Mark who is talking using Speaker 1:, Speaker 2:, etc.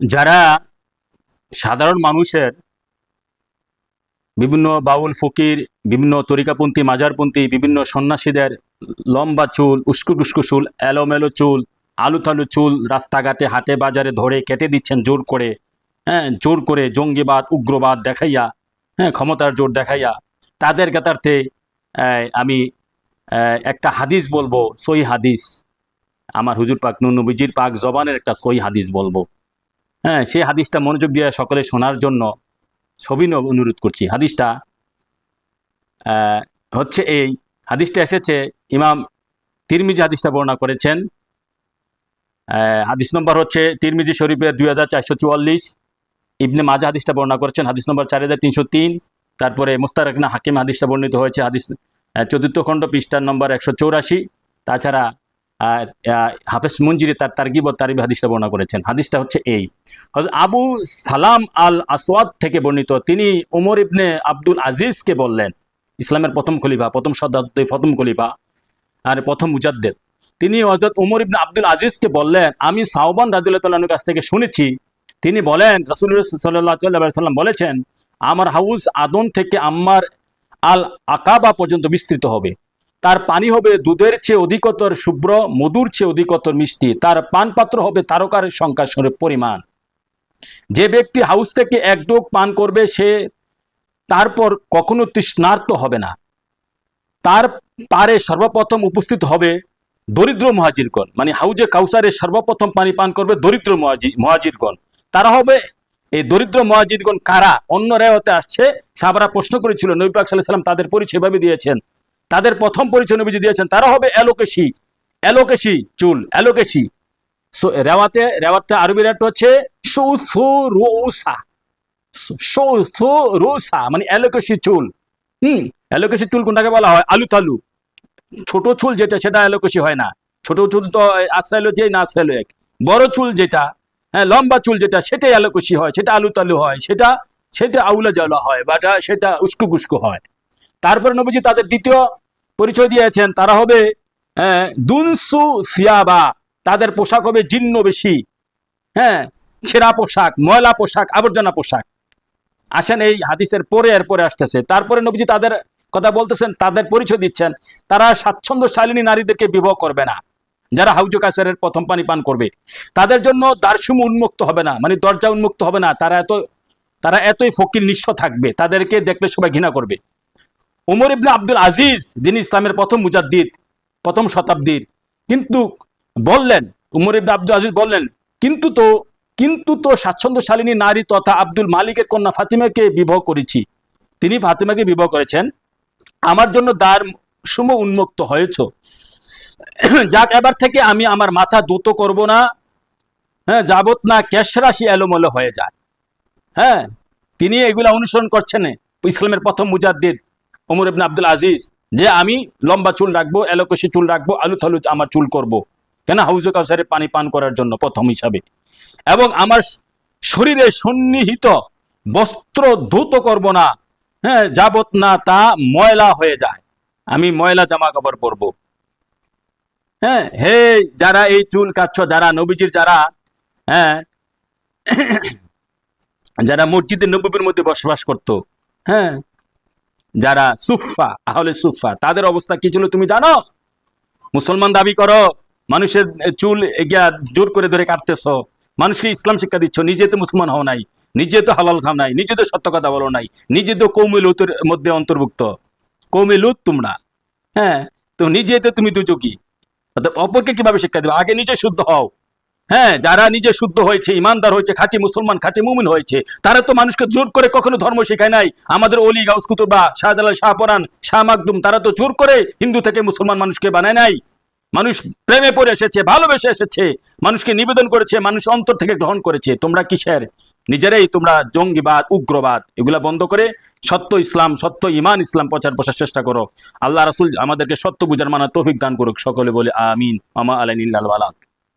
Speaker 1: যারা সাধারণ মানুষের বিভিন্ন বাউল, ফকির, বিভিন্ন তরিকাপন্থী, মাজারপন্থী, বিভিন্ন সন্ন্যাসীদের লম্বা চুল, উস্কু টুস্কু চুল, এলোমেলো চুল আলু থালু চুল রাস্তাঘাটে, হাটে বাজারে ধরে কেটে দিচ্ছেন জোর করে হ্যাঁ জোর করে জঙ্গিবাদ, উগ্রবাদ দেখাইয়া হ্যাঁ ক্ষমতার জোর দেখাইয়া, তাদের কাতার্থে আমি একটা হাদিস বলব, সই হাদিস। আমার হুজুর পাক নবীজির পাক জবানের একটা সই হাদিস বলব। হ্যাঁ সেই হাদিসটা মনোযোগ দিয়ে সকলে শোনার জন্য সবিনয় অনুরোধ করছি। হাদিসটা হচ্ছে এই, হাদিসটা এসেছে, ইমাম তিরমিজি হাদিসটা বর্ণনা করেছেন। হাদিস নম্বর হচ্ছে তিরমিজি শরীফের দুই হাজার চারশো চুয়াল্লিশ, ইবনে মাজা হাদিসটা বর্ণনা করেছেন, হাদিস নম্বর চার হাজার তিনশো তিন, তারপরে মুস্তারাকনা হাকিম হাদিসটা বর্ণিত হয়েছে, হাদিস চতুর্থ খণ্ড পৃষ্ঠার নম্বর একশো চৌরাশি। তাছাড়া হাফেজ মঞ্জিরি তার তারগিব তারিবি হাদিসটা বর্ণনা করেছেন। হাদিসটা হচ্ছে এই। আবু সালাম আল আসওয়াদ থেকে বর্ণিত, তিনি ওমর ইবনে আব্দুল আজিজকে বললেন, ইসলামের প্রথম খলিফা, প্রথম শতাব্দী প্রথম খলিফা, আর প্রথম মুজাদ্দেদ। তিনি হযরত ওমর ইবনে আব্দুল আজিজকে বললেন, আমি সাওবান রাদিউল্লাহ তাআলার কাছ থেকে শুনেছি, তিনি বলেন আলাইহি সাল্লাম বলেছেন, আমার হাউস আদন থেকে আম্মার আল আকাবা পর্যন্ত বিস্তৃত হবে। তার পানি হবে দুধের চেয়ে অধিকতর শুভ্র, মধুর চেয়ে অধিকতর মিষ্টি। তার পানপাত্র হবে তারকার সংখ্যা পরিমাণ। যে ব্যক্তি হাউস থেকে এক ডোক পান করবে, সে তারপর কখনো তৃষ্ণার্ত হবে না। তার পারে সর্বপ্রথম উপস্থিত হবে দরিদ্র মহাজিরগণ। মানে হাউজে কাউসারে সর্বপ্রথম পানি পান করবে দরিদ্র মহাজি- মহাজিরগণ। তারা হবে এই দরিদ্র মহাজিরগণ কারা? অন্য রেওয়াতে আসছে। সাহাবারা প্রশ্ন করেছিল, নবী পাক আলাইহি সাল্লাম তাদের পরিচয় ভাবে দিয়েছেন। তাদের প্রথম পরিচয় নবীজি দিয়েছেন তারা হবে এলোকেশি এলোকেশি চুল এলোকেশি সো, রেওয়াতে, রেওয়াতটা আরবি রেট হচ্ছে মানে এলোকেশি চুল। হুম এলোকেশি চুল কোনটাকে বলা হয়? আলু তালু ছোট চুল যেটা, সেটা অ্যালোকেশি হয় না। ছোট চুল তো আশ্রাইলো যে না আশ্রাইলো এক। বড় চুল যেটা হ্যাঁ লম্বা চুল যেটা, সেটাই এলোকেশি হয়, সেটা আলু তালু হয়, সেটা সেটা আউলা জ্বালা হয়, বাটা সেটা উস্কু হয়। তারপরে নবীজি তাদের দ্বিতীয় পরিচয় দিয়েছেন তারা হবে আহ, দুনসু সিয়াবা তাদের পোশাক হবে জীর্ণ বেশি হ্যাঁ ছেঁড়া পোশাক ময়লা পোশাক আবর্জনা পোশাক। আসেন এই হাদিসের পরে এর পরে আসতেছে। তারপরে নবীজি তাদের কথা বলতেছেন তাদের পরিচয় দিচ্ছেন। তারা স্বাচ্ছন্দ্যশালিনী নারীদেরকে বিবাহ করবে না যারা হাউজু কাছারের প্রথম পানি পান করবে। তাদের জন্য দার্সুম উন্মুক্ত হবে না মানে দরজা উন্মুক্ত হবে না তারা এত তারা এতই ফকির নিঃস্ব থাকবে তাদেরকে দেখলে সবাই ঘৃণা করবে। উমর ইবনে আব্দুল আজিজ, যিনি ইসলামের প্রথম মুজাদ্দিদ, প্রথম শতাব্দীর, কিন্তু বললেন, উমর ইবনে আব্দুল আজিজ বললেন, কিন্তু তো কিন্তু তো স্বাচ্ছন্দ্যশালিনী নারী তথা আব্দুল মালিকের কন্যা ফাতিমাকে বিবাহ করেছি। তিনি ফাতিমাকে বিবাহ করেছেন। আমার জন্য দ্বার সুম উন্মুক্ত হয়েছ। যাক, এবার থেকে আমি আমার মাথা দ্রুত করব না। হ্যাঁ যাবত না ক্যাশ রাশি এলোমেলো হয়ে যায়। হ্যাঁ তিনি এগুলা অনুসরণ করছেন ইসলামের প্রথম মুজাদ্দিদ। ওমর ইবনে আব্দুল আজিজ, যে আমি লম্বা চুল রাখব এলোকেশি চুল রাখব আলু থালু আমার চুল করব। কেন? হাউজে কাউসারে পানি পান করার জন্য প্রথম হিসাবে। এবং আমার শরীরে সন্নিহিত বস্ত্র ধুত করব না। হ্যাঁ যাবত না তা ময়লা হয়ে যায়। আমি ময়লা জামা কাপড় পরবো। হ্যাঁ হে যারা এই চুল কাটছ, যারা নবীজির যারা হ্যাঁ যারা মসজিদের নবীর মধ্যে বসবাস করত হ্যাঁ যারা সুফা আহলে সুফা তাদের অবস্থা কি ছিল তুমি জানো? মুসলমান দাবি করো, মানুষের চুল এগিয়া জোর করে ধরে কাটতেছ, মানুষকে ইসলাম শিক্ষা দিচ্ছ, নিজে তো মুসলমান হও নাই, নিজে তো হালাল খাও নাই, নিজে তো সত্য কথা বলো নাই, নিজে তো কৌমি লুতের মধ্যে অন্তর্ভুক্ত। কৌমি লুত তোমরা হ্যাঁ? তো নিজে তো তুমি দুচকি অপরকে কীভাবে শিক্ষা দেবে? আগে নিজে শুদ্ধ হও। হ্যাঁ যারা নিজে শুদ্ধ হয়েছে, ইমানদার হয়েছে, খাঁটি মুসলমান, খাঁটি মুমিন হয়েছে, তারা তো মানুষকে জোর করে কখনো ধর্ম শেখায় নাই। আমাদের অলি, গাউস কুতুবা শাহজালাল শাহপরান, শাহ মাকদুম, তারা তো জোর করে হিন্দু থেকে মুসলমান মানুষকে বানায় নাই। মানুষ প্রেমে পড়ে এসেছে, ভালোবেসে এসেছে, মানুষকে নিবেদন করেছে, মানুষ অন্তর থেকে গ্রহণ করেছে। তোমরা কিসের? নিজেরাই তোমরা জঙ্গিবাদ, উগ্রবাদ, এগুলা বন্ধ করে সত্য ইসলাম, সত্য ইমান ইসলাম প্রচার প্রসার চেষ্টা করো। আল্লাহ রাসুল আমাদেরকে সত্য বুঝার মানা তৌফিক দান করুক, সকলে বলে আমিন। মামা আলাইন